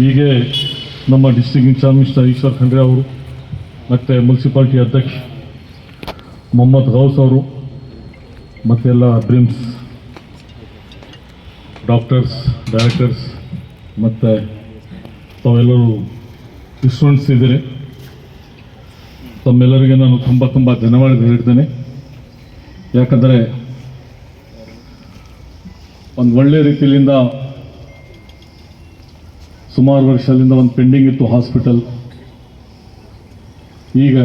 ಹೀಗೆ ನಮ್ಮ district in charge minister Eshwar Khandre ಅವರು, ಮತ್ತು ಮುನ್ಸಿಪಾಲ್ಟಿ ಅಧ್ಯಕ್ಷ ಮೊಹಮ್ಮದ್ ಗೌಸ್ ಅವರು ಮತ್ತೆಲ್ಲ ಬ್ರಿಮ್ಸ್ ಡಾಕ್ಟರ್ಸ್ ಡೈರೆಕ್ಟರ್ಸ್ ಮತ್ತು ತಾವೆಲ್ಲರೂ ಸ್ಟೂಡೆಂಟ್ಸ್ ಇದ್ದೀರಿ. ತಮ್ಮೆಲ್ಲರಿಗೆ ನಾನು ತುಂಬ ತುಂಬ ಧನ್ಯವಾದ ಹೇಳ್ತೇನೆ. ಯಾಕಂದರೆ, ಒಂದು ಒಳ್ಳೆ ರೀತಿಯಿಂದ ಸುಮಾರು ವರ್ಷದಿಂದ ಒಂದು ಪೆಂಡಿಂಗ್ ಇತ್ತು ಹಾಸ್ಪಿಟಲ್. ಈಗ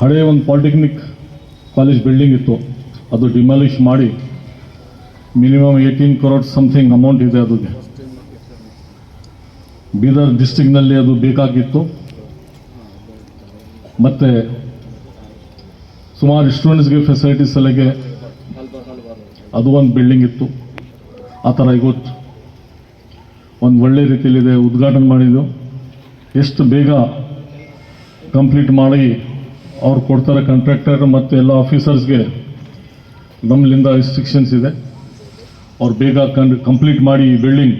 ಹಳೆಯ ಒಂದು ಪಾಲಿಟೆಕ್ನಿಕ್ ಕಾಲೇಜ್ ಬಿಲ್ಡಿಂಗ್ ಇತ್ತು. ಅದು ಡಿಮಾಲಿಷ್ ಮಾಡಿ minimum eighteen crore something amount ಇದೆ ಅದು ಬೀದರ್ ಡಿಸ್ಟಿಕ್ನಲ್ಲಿ ಅದು ಬೇಕಾಗಿತ್ತು. ಮತ್ತು ಸುಮಾರು ಸ್ಟೂಡೆಂಟ್ಸ್ಗೆ ಫೆಸಿಲಿಟೀಸ್ ಸಲಗೆ ಅದು ಒಂದು ಬಿಲ್ಡಿಂಗ್ ಇತ್ತು. ಆ ಥರ ಇವತ್ತು ಒಂದು ಒಳ್ಳೆ ರೀತಿಯಲ್ಲಿದೆ ಉದ್ಘಾಟನೆ ಮಾಡಿದ್ದು. ಎಷ್ಟು ಬೇಗ ಕಂಪ್ಲೀಟ್ ಮಾಡಿ ಅವ್ರು ಕೊಡ್ತಾರೆ ಕಾಂಟ್ರಾಕ್ಟರ್ ಮತ್ತು ಎಲ್ಲ ಆಫೀಸರ್ಸ್ಗೆ ನಮ್ಮಲ್ಲಿಂದ ರಿಸ್ಟ್ರಿಕ್ಷನ್ಸ್ ಇದೆ. ಅವ್ರು ಬೇಗ ಕಂಪ್ಲೀಟ್ ಮಾಡಿ ಈ ಬಿಲ್ಡಿಂಗ್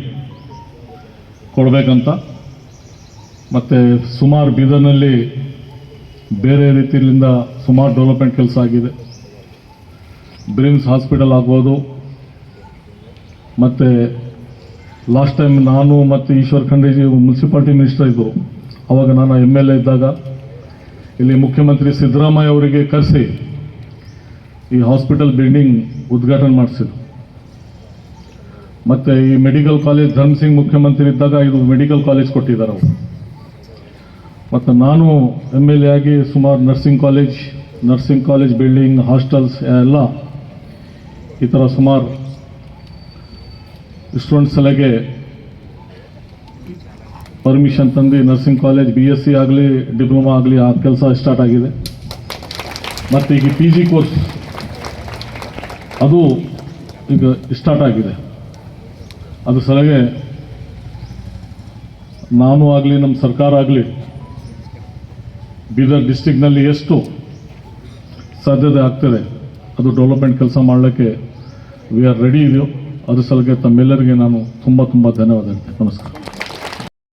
ಕೊಡಬೇಕಂತ. ಮತ್ತು ಸುಮಾರು ಬೀದರ್ನಲ್ಲಿ ಬೇರೆ ರೀತಿಯಿಂದ ಸುಮಾರು ಡೆವಲಪ್ಮೆಂಟ್ ಕೆಲಸ ಆಗಿದೆ. ಬ್ರಿಮ್ಸ್ ಹಾಸ್ಪಿಟಲ್ ಆಗ್ಬೋದು. ಮತ್ತು ಲಾಸ್ಟ್ ಟೈಮ್ ನಾನು ಮತ್ತು ಈಶ್ವರ್ ಖಂಡ್ರೆಜಿ ಮುನ್ಸಿಪಾಲ್ಟಿ ಮಿನಿಸ್ಟರ್ ಇದ್ದರು ಅವಾಗ ನಾನು ಎಂ ಎಲ್ ಎ ಇದ್ದಾಗ ಇಲ್ಲಿ ಮುಖ್ಯಮಂತ್ರಿ ಸಿದ್ದರಾಮಯ್ಯ ಅವರಿಗೆ ಕರೆಸಿ ಈ ಹಾಸ್ಪಿಟಲ್ ಬಿಲ್ಡಿಂಗ್ ಉದ್ಘಾಟನೆ ಮಾಡಿಸಿದ್ರು. ಮತ್ತು ಈ ಮೆಡಿಕಲ್ ಕಾಲೇಜ್ ಧರ್ಮ್ ಸಿಂಗ್ ಮುಖ್ಯಮಂತ್ರಿ ಇದ್ದಾಗ ಇದು ಮೆಡಿಕಲ್ ಕಾಲೇಜ್ ಕೊಟ್ಟಿದ್ದಾರೆ ಅವರು. ಮತ್ತು ನಾನು ಎಂ ಎಲ್ ಎ ಆಗಿ ಸುಮಾರು nursing college nursing college building hostels ಎಲ್ಲ ಈ ಥರ ಸುಮಾರು ಸ್ಟೂಡೆಂಟ್ಸ್ ಸಲಗೆ ಪರ್ಮಿಷನ್ ತಂದು nursing college B S C ಆಗಲಿ ಡಿಪ್ಲೊಮಾ ಆಗಲಿ ಆ ಕೆಲಸ ಸ್ಟಾರ್ಟ್ ಆಗಿದೆ. ಮತ್ತು ಈಗ ಪಿ ಜಿ ಕೋರ್ಸ್ ಅದು ಈಗ ಸ್ಟಾರ್ಟ್ ಆಗಿದೆ. ಅದು ಸಲಗೆ ನಾನು ಆಗಲಿ ನಮ್ಮ ಸರ್ಕಾರ ಆಗಲಿ, ಬೀದರ್ ಡಿಸ್ಟಿಕ್ನಲ್ಲಿ ಎಷ್ಟು ಸಾಧ್ಯತೆ ಆಗ್ತದೆ, ಅದು ಡೆವಲಪ್ಮೆಂಟ್ ಕೆಲಸ ಮಾಡಲಿಕ್ಕೆ ವಿ ಆರ್ ರೆಡಿ ಇದೆಯೋ. ಅದ್ರ ಸಲಗೆ ತಮ್ಮೆಲ್ಲರಿಗೆ ನಾನು ತುಂಬ ತುಂಬ ಧನ್ಯವಾದ ನಮಸ್ಕಾರ.